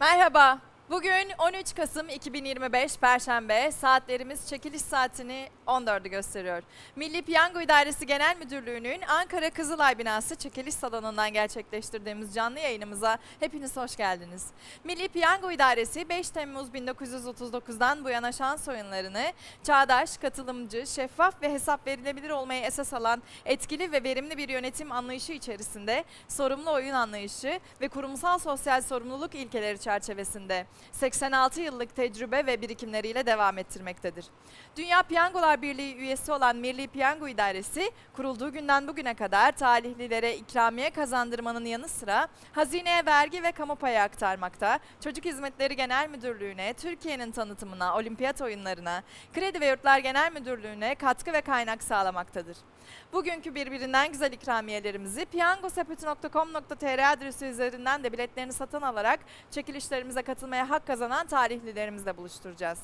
Merhaba. Bugün 13 Kasım 2025 Perşembe. Saatlerimiz çekiliş saatini 14'ü gösteriyor. Milli Piyango İdaresi Genel Müdürlüğü'nün Ankara Kızılay binası çekiliş salonundan gerçekleştirdiğimiz canlı yayınımıza hepiniz hoş geldiniz. Milli Piyango İdaresi 5 Temmuz 1939'dan bu yana şans oyunlarını çağdaş, katılımcı, şeffaf ve hesap verilebilir olmayı esas alan etkili ve verimli bir yönetim anlayışı içerisinde sorumlu oyun anlayışı ve kurumsal sosyal sorumluluk ilkeleri çerçevesinde 86 yıllık tecrübe ve birikimleriyle devam ettirmektedir. Dünya Piyangolar Birliği üyesi olan Milli Piyango İdaresi kurulduğu günden bugüne kadar talihlilere ikramiye kazandırmanın yanı sıra hazineye vergi ve kamu payı aktarmakta, Çocuk Hizmetleri Genel Müdürlüğü'ne, Türkiye'nin tanıtımına, olimpiyat oyunlarına, Kredi ve Yurtlar Genel Müdürlüğü'ne katkı ve kaynak sağlamaktadır. Bugünkü birbirinden güzel ikramiyelerimizi piyangosepeti.com.tr adresi üzerinden de biletlerini satın alarak çekilişlerimize katılmaya hak kazanan tarihlilerimizle buluşturacağız.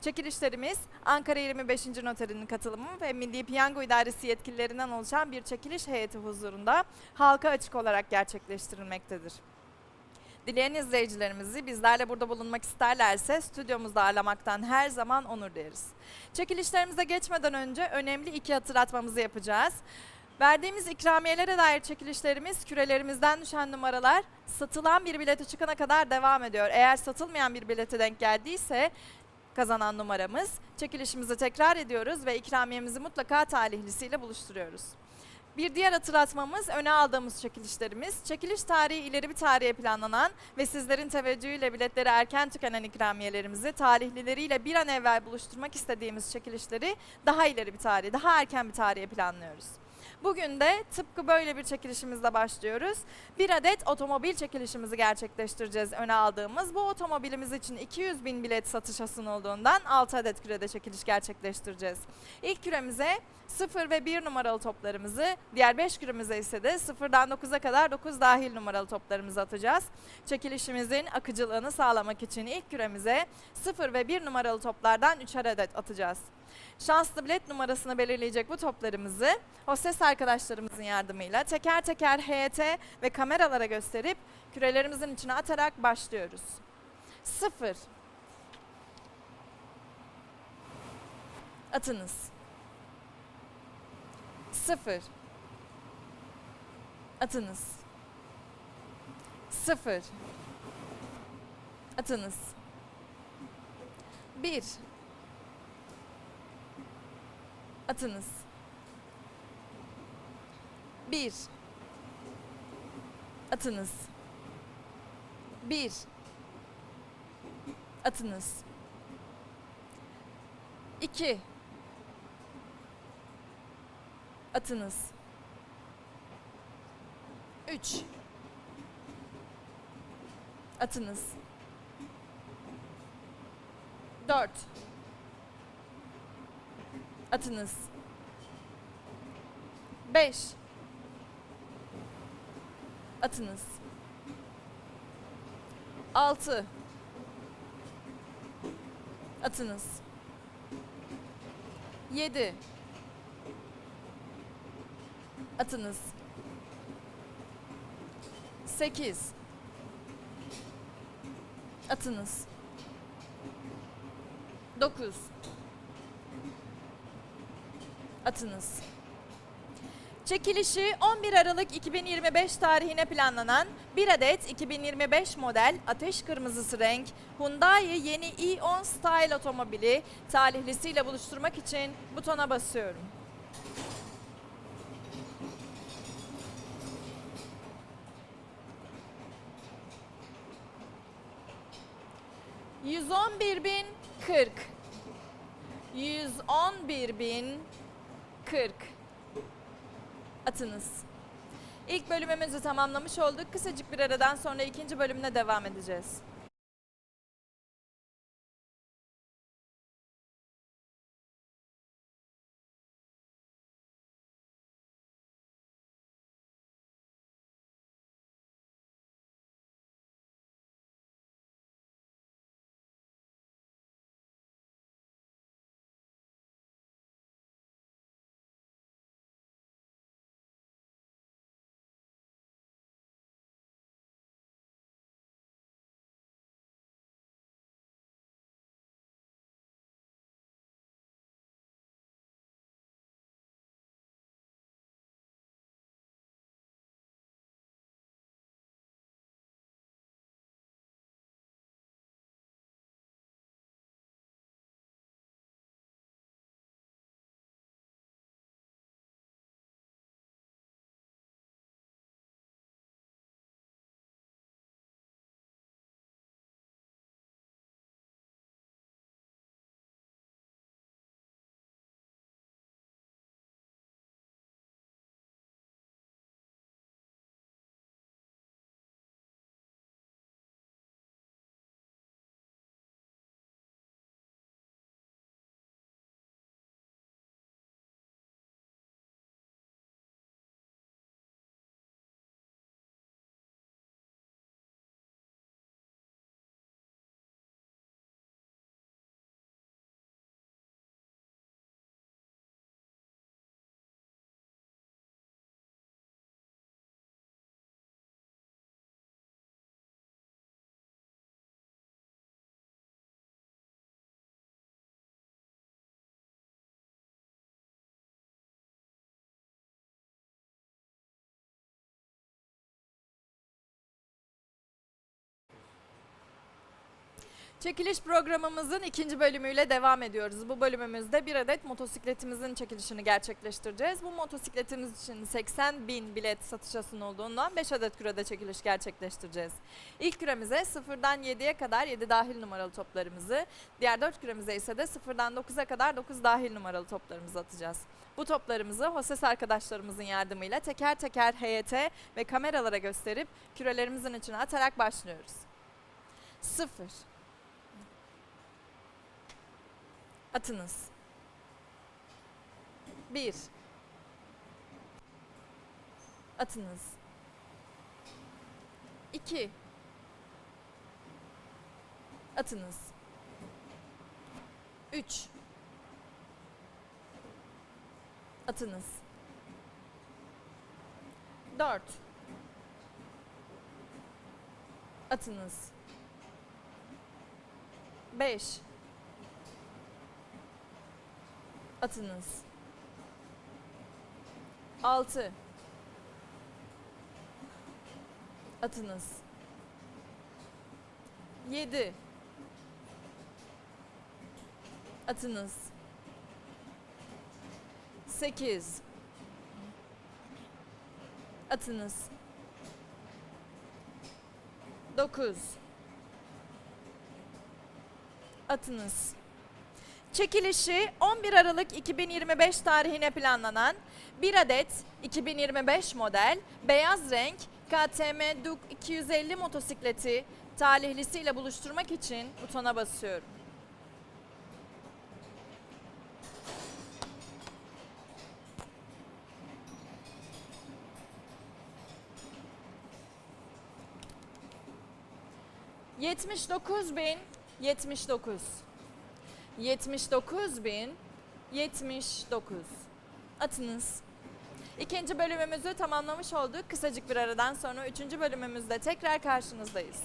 Çekilişlerimiz Ankara 25. Noterinin katılımı ve Milli Piyango İdaresi yetkililerinden oluşan bir çekiliş heyeti huzurunda halka açık olarak gerçekleştirilmektedir. Dileyen izleyicilerimizi bizlerle burada bulunmak isterlerse stüdyomuzda ağırlamaktan her zaman onur duyarız. Çekilişlerimize geçmeden önce önemli iki hatırlatmamızı yapacağız. Verdiğimiz ikramiyelere dair çekilişlerimiz kürelerimizden düşen numaralar satılan bir bilete çıkana kadar devam ediyor. Eğer satılmayan bir bilete denk geldiyse kazanan numaramız çekilişimizi tekrar ediyoruz ve ikramiyemizi mutlaka talihlisiyle buluşturuyoruz. Bir diğer hatırlatmamız öne aldığımız çekilişlerimiz. Çekiliş tarihi ileri bir tarihe planlanan ve sizlerin teveccühüyle biletleri erken tükenen ikramiyelerimizi talihlileriyle bir an evvel buluşturmak istediğimiz çekilişleri daha ileri bir tarihe, daha erken bir tarihe planlıyoruz. Bugün de tıpkı böyle bir çekilişimizle başlıyoruz. Bir adet otomobil çekilişimizi gerçekleştireceğiz öne aldığımız. Bu otomobilimiz için 200 bin bilet satışa sunulduğundan 6 adet kürede çekiliş gerçekleştireceğiz. İlk küremize 0 ve 1 numaralı toplarımızı, diğer 5 küremize ise de 0'dan 9'a kadar 9 dahil numaralı toplarımızı atacağız. Çekilişimizin akıcılığını sağlamak için ilk küremize 0 ve 1 numaralı toplardan 3'er adet atacağız. Şanslı bilet numarasını belirleyecek bu toplarımızı hostes arkadaşlarımızın yardımıyla teker teker HYT ve kameralara gösterip kürelerimizin içine atarak başlıyoruz. 0 Atınız. 0 Atınız. 0 Atınız. 1 Atınız. 1 Atınız. 1 Atınız. 2 Atınız. 3 Atınız. 4 Atınız. 5 Atınız. 6 Atınız. 7 Atınız. 8 Atınız. 9 Atınız. Çekilişi 11 Aralık 2025 tarihine planlanan bir adet 2025 model ateş kırmızısı renk Hyundai yeni i10 Style otomobili talihlisiyle buluşturmak için butona basıyorum. Yüz on bir bin kırk. Yüz on bir bin kırk. Atınız. İlk bölümümüzü tamamlamış olduk. Kısacık bir aradan sonra ikinci bölümüne devam edeceğiz. Çekiliş programımızın ikinci bölümüyle devam ediyoruz. Bu bölümümüzde bir adet motosikletimizin çekilişini gerçekleştireceğiz. Bu motosikletimiz için 80 bin bilet satışa sunulduğundan 5 adet kürede çekiliş gerçekleştireceğiz. İlk küremize 0'dan 7'ye kadar 7 dahil numaralı toplarımızı, diğer 4 küremize ise de 0'dan 9'a kadar 9 dahil numaralı toplarımızı atacağız. Bu toplarımızı hostes arkadaşlarımızın yardımıyla teker teker heyete ve kameralara gösterip kürelerimizin içine atarak başlıyoruz. 0 Atınız. 1 Atınız. 2 Atınız. 3 Atınız. 4 Atınız. 5 Atınız. 6 Atınız. 7 Atınız. 8 Atınız. 9 Atınız. Çekilişi 11 Aralık 2025 tarihine planlanan bir adet 2025 model beyaz renk KTM Duke 250 motosikleti talihlisiyle buluşturmak için butona basıyorum. Yetmiş dokuz bin yetmiş dokuz. 79.079 atınız. İkinci bölümümüzü tamamlamış olduk. Kısacık bir aradan sonra üçüncü bölümümüzde tekrar karşınızdayız.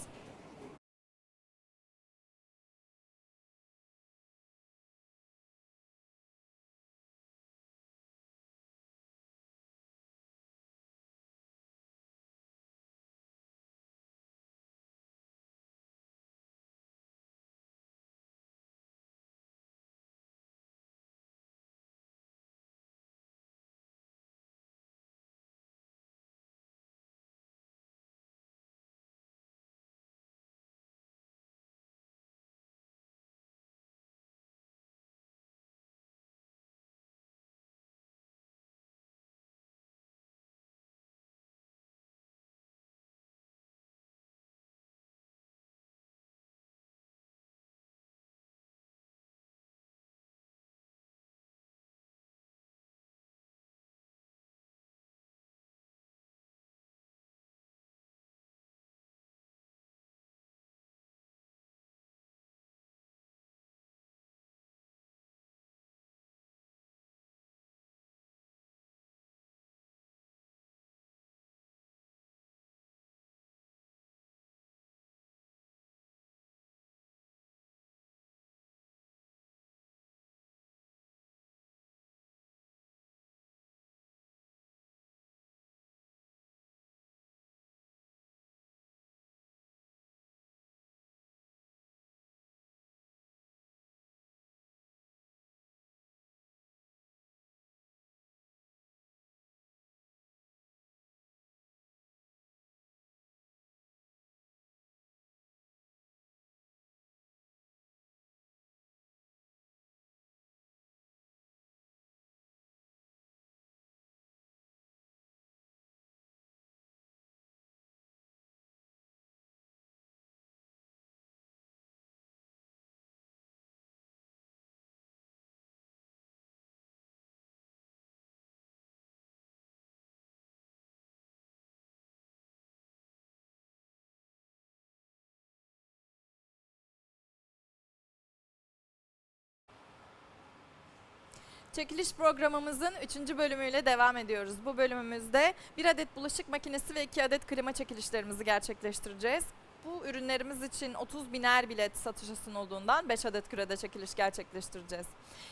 Çekiliş programımızın 3. bölümüyle devam ediyoruz. Bu bölümümüzde bir adet bulaşık makinesi ve 2 adet klima çekilişlerimizi gerçekleştireceğiz. bu ürünlerimiz için 30 biner bilet satışa sunulduğundan 5 adet kürede çekiliş gerçekleştireceğiz.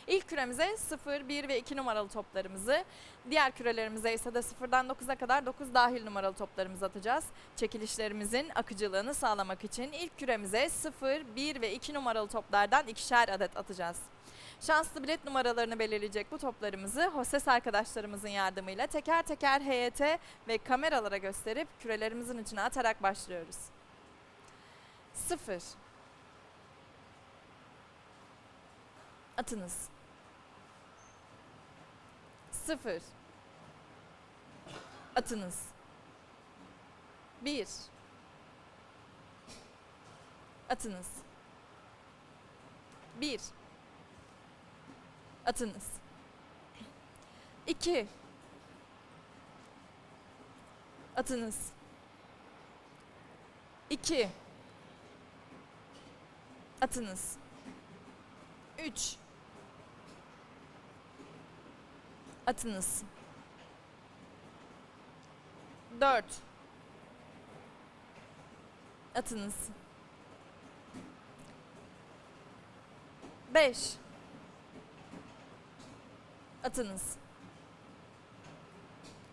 İlk küremize 0, 1 ve 2 numaralı toplarımızı, diğer kürelerimize ise de 0'dan 9'a kadar 9 dahil numaralı toplarımızı atacağız. Çekilişlerimizin akıcılığını sağlamak için ilk küremize 0, 1 ve 2 numaralı toplardan ikişer adet atacağız. Şanslı bilet numaralarını belirleyecek bu toplarımızı hostes arkadaşlarımızın yardımıyla teker teker heyete ve kameralara gösterip kürelerimizin içine atarak başlıyoruz. 0 Atınız. 0 Atınız. 1 Atınız. 1 Atınız. 2 Atınız. 2 Atınız. 3 Atınız. 4 Atınız. 5 Atınız.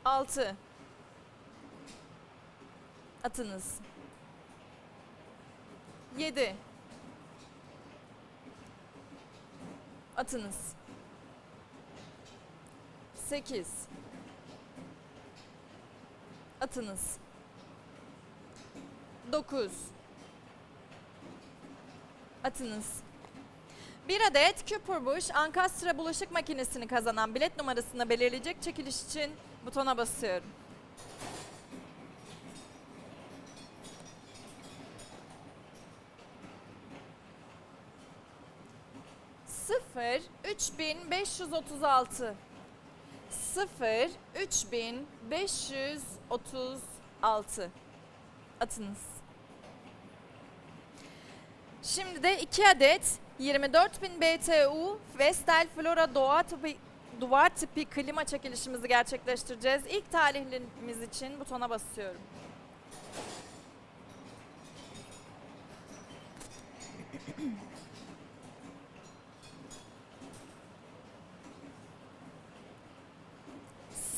6 Atınız. 7 Atınız. 8 Atınız. 9 Atınız. Bir adet Cooper Ankastra bulaşık makinesini kazanan bilet numarasını belirleyecek çekiliş için butona basıyorum. Sıfır üç bin beş yüz otuz altı. Sıfır üç bin beş yüz otuz altı. Atınız. Şimdi de 2 adet 24000 BTU Vestel Flora Doğa tipi, duvar tipi klima çekilişimizi gerçekleştireceğiz. İlk talihlimiz için butona basıyorum.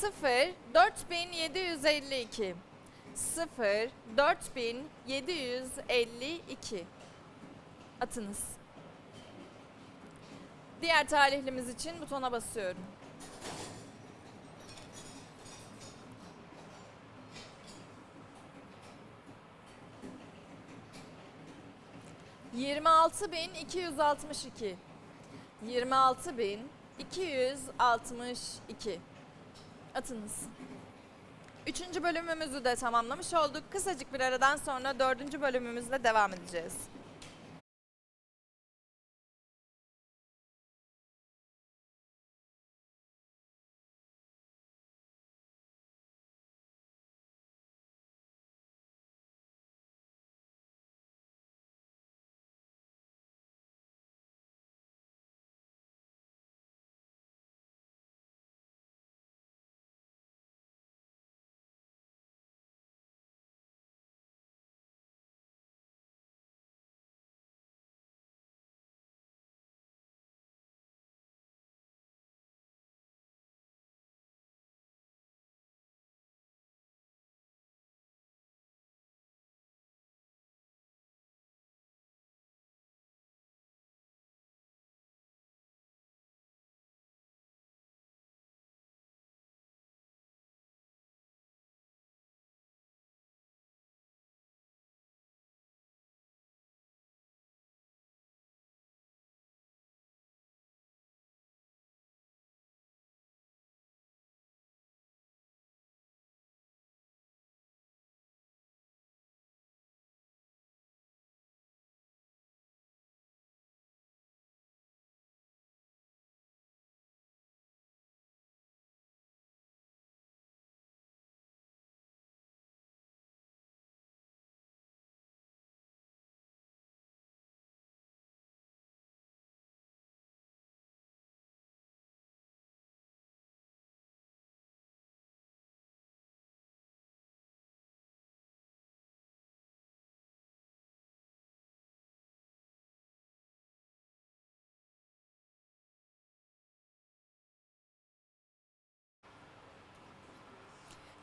Sıfır 4752 0 4752 atınız. Diğer talihlimiz için butona basıyorum. Yirmi altı bin iki yüz altmış iki. Yirmi altı bin iki yüz altmış iki. Atınız. Üçüncü bölümümüzü de tamamlamış olduk. Kısacık bir aradan sonra dördüncü bölümümüzle devam edeceğiz.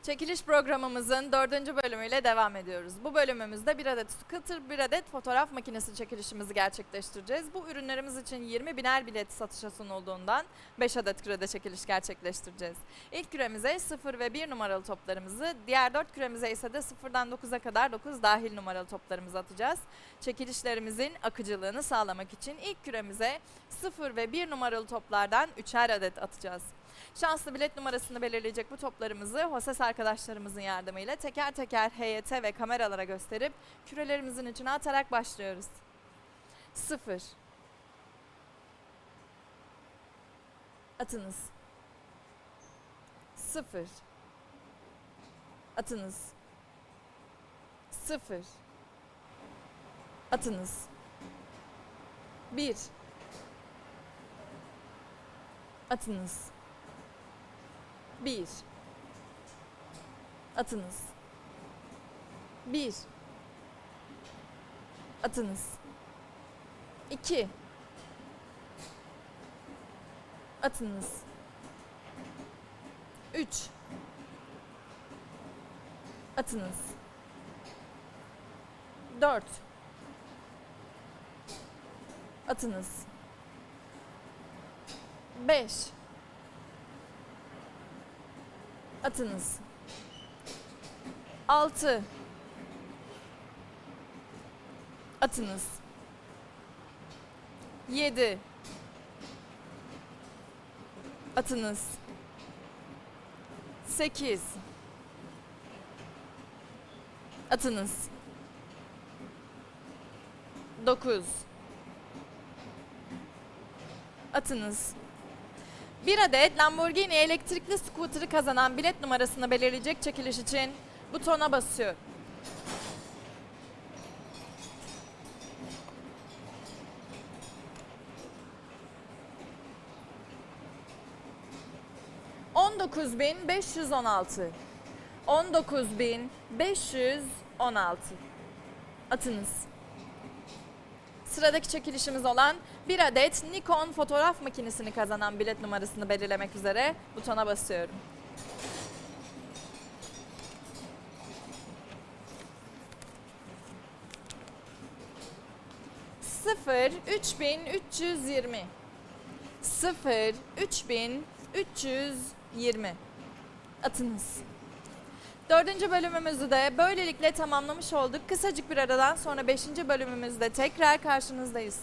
Çekiliş programımızın dördüncü bölümüyle devam ediyoruz. Bu bölümümüzde bir adet scooter, bir adet fotoğraf makinesi çekilişimizi gerçekleştireceğiz. Bu ürünlerimiz için 20 biner bilet satışa sunulduğundan 5 adet kürede çekiliş gerçekleştireceğiz. İlk küremize 0 ve 1 numaralı toplarımızı, diğer 4 küremize ise de 0'dan 9'a kadar 9 dahil numaralı toplarımızı atacağız. Çekilişlerimizin akıcılığını sağlamak için ilk küremize 0 ve 1 numaralı toplardan 3'er adet atacağız. Şanslı bilet numarasını belirleyecek bu toplarımızı hostes arkadaşlarımızın yardımıyla teker teker HYT ve kameralara gösterip kürelerimizin içine atarak başlıyoruz. 0 Atınız. 0 Atınız. 0 Atınız. 1 Atınız. 1 Atınız. 1 Atınız. 2 Atınız. 3 Atınız. 4 Atınız. 5 Atınız. 6 Atınız. 7 Atınız. 8 Atınız. 9 Atınız. Bir adet Lamborghini elektrikli scooter'ı kazanan bilet numarasını belirleyecek çekiliş için butona basıyor. On dokuz bin beş yüz on altı. On dokuz bin beş yüz on altı. Atınız. Sıradaki çekilişimiz olan bir adet Nikon fotoğraf makinesini kazanan bilet numarasını belirlemek üzere butona basıyorum. Sıfır üç bin üç yüz yirmi. Sıfır üç bin üç yüz yirmi. Atınız. Dördüncü bölümümüzü de böylelikle tamamlamış olduk. Kısacık bir aradan sonra beşinci bölümümüzde tekrar karşınızdayız.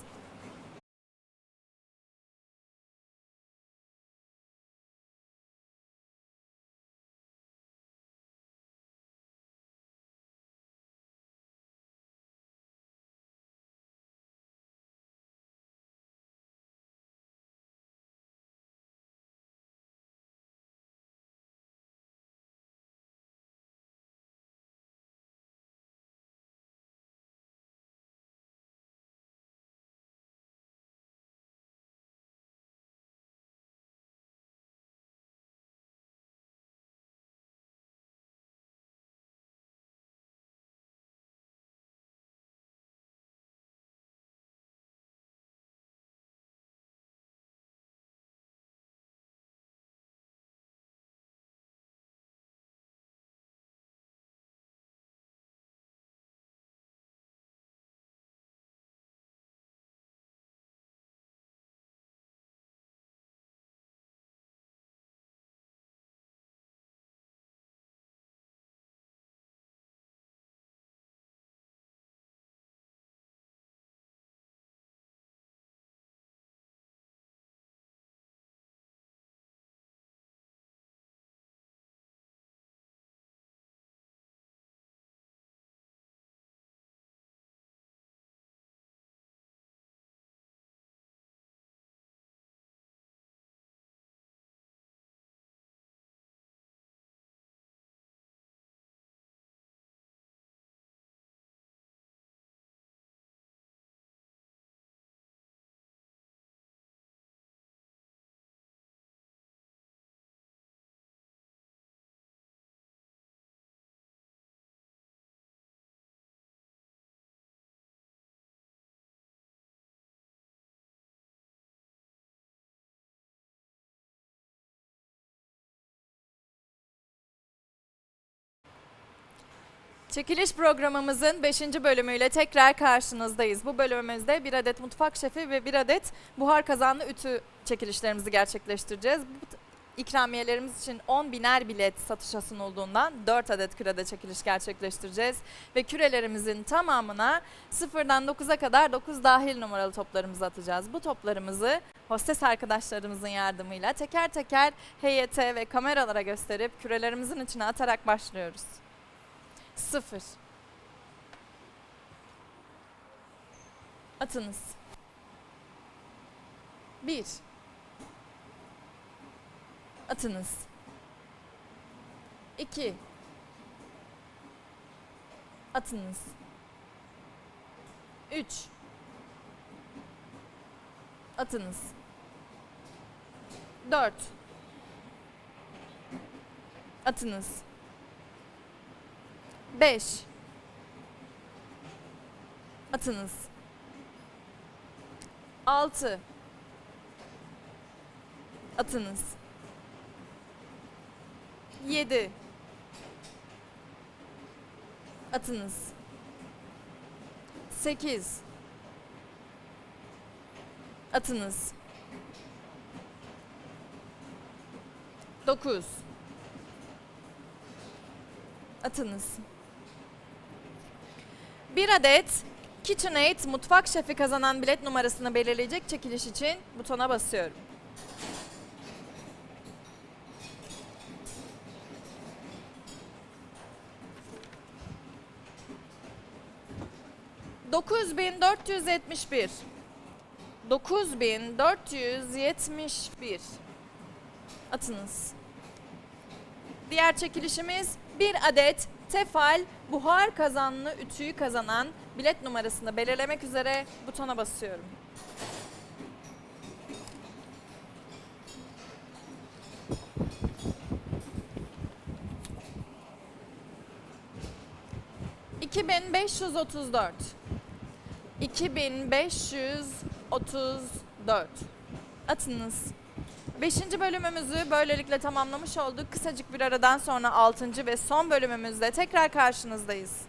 Çekiliş programımızın 5. bölümüyle tekrar karşınızdayız. Bu bölümümüzde bir adet mutfak şefi ve bir adet buhar kazanlı ütü çekilişlerimizi gerçekleştireceğiz. Bu ikramiyelerimiz için 10 biner bilet satışa sunulduğundan 4 adet kürede çekiliş gerçekleştireceğiz. Ve kürelerimizin tamamına sıfırdan 9'a kadar 9 dahil numaralı toplarımızı atacağız. Bu toplarımızı hostes arkadaşlarımızın yardımıyla teker teker heyete ve kameralara gösterip kürelerimizin içine atarak başlıyoruz. Sıfır. Atınız. Bir. Atınız. İki. Atınız. Üç. Atınız. Dört. Atınız. 5 Atınız. 6 Atınız. 7 Atınız. 8 Atınız. 9 Atınız bir adet KitchenAid mutfak şefi kazanan bilet numarasını belirleyecek çekiliş için butona basıyorum. Dokuz bin dört yüz yetmiş bir. Dokuz bin dört yüz yetmiş bir. Atınız. Diğer çekilişimiz bir adet Tefal buhar kazanlı ütüyü kazanan bilet numarasını belirlemek üzere butona basıyorum. ...2534. 2534. Atınız. Beşinci bölümümüzü böylelikle tamamlamış olduk. Kısacık bir aradan sonra altıncı ve son bölümümüzde tekrar karşınızdayız.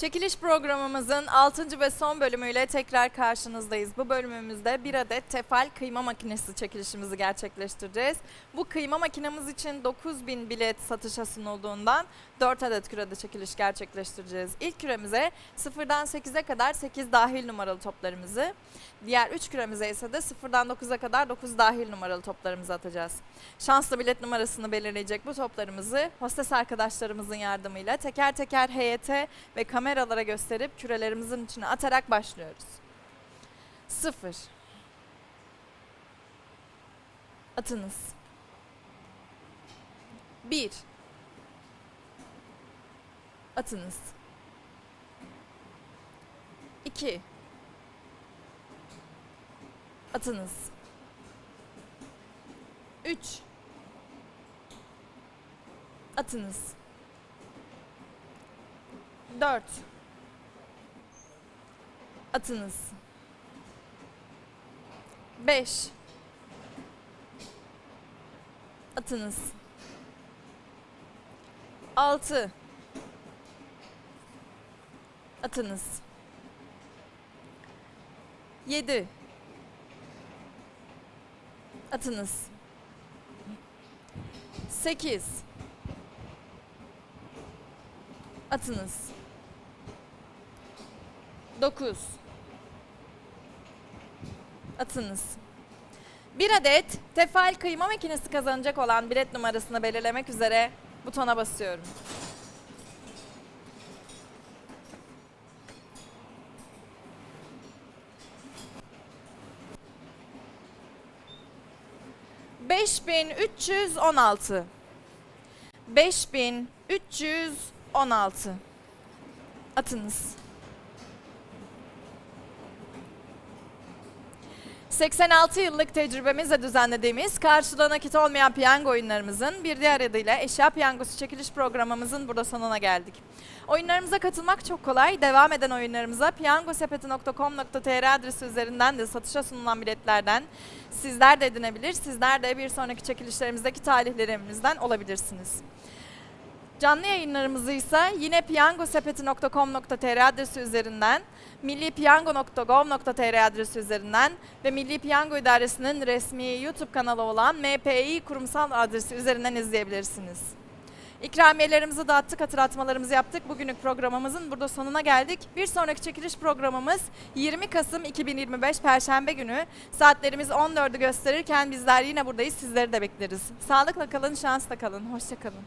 Çekiliş programımızın 6. ve son bölümüyle tekrar karşınızdayız. Bu bölümümüzde bir adet tefal kıyma makinesi çekilişimizi gerçekleştireceğiz. Bu kıyma makinemiz için 9000 bilet satışa sunulduğundan 4 adet kürede çekiliş gerçekleştireceğiz. İlk küremize 0'dan 8'e kadar 8 dahil numaralı toplarımızı, diğer 3 küremize ise de 0'dan 9'a kadar 9 dahil numaralı toplarımızı atacağız. Şanslı bilet numarasını belirleyecek bu toplarımızı hostes arkadaşlarımızın yardımıyla teker teker heyete ve kameralara gösterip kürelerimizin içine atarak başlıyoruz. 0 Atınız. 1 Atınız. 2 Atınız. 3 Atınız. 4 Atınız. 5 Atınız. 6 Atınız. 7 Atınız. 8 Atınız. 9 Atınız. Bir adet tefal kıyma makinesi kazanacak olan bilet numarasını belirlemek üzere butona basıyorum. 5316 5316 Atınız. 86 yıllık tecrübemizle düzenlediğimiz karşılığı nakit olmayan piyango oyunlarımızın bir diğer adıyla eşya piyangosu çekiliş programımızın burada sonuna geldik. Oyunlarımıza katılmak çok kolay. Devam eden oyunlarımıza piyangosepeti.com.tr adresi üzerinden de satışa sunulan biletlerden sizler de edinebilir. Sizler de bir sonraki çekilişlerimizdeki talihlerimizden olabilirsiniz. Canlı yayınlarımızı ise yine piyangosepeti.com.tr adresi üzerinden, millipiyango.gov.tr adresi üzerinden ve Milli Piyango İdaresi'nin resmi YouTube kanalı olan MPI kurumsal adresi üzerinden izleyebilirsiniz. İkramiyelerimizi dağıttık, hatırlatmalarımızı yaptık. Bugünlük programımızın burada sonuna geldik. Bir sonraki çekiliş programımız 20 Kasım 2025 Perşembe günü. Saatlerimiz 14'ü gösterirken bizler yine buradayız. Sizleri de bekleriz. Sağlıkla kalın, şansla kalın. Hoşçakalın.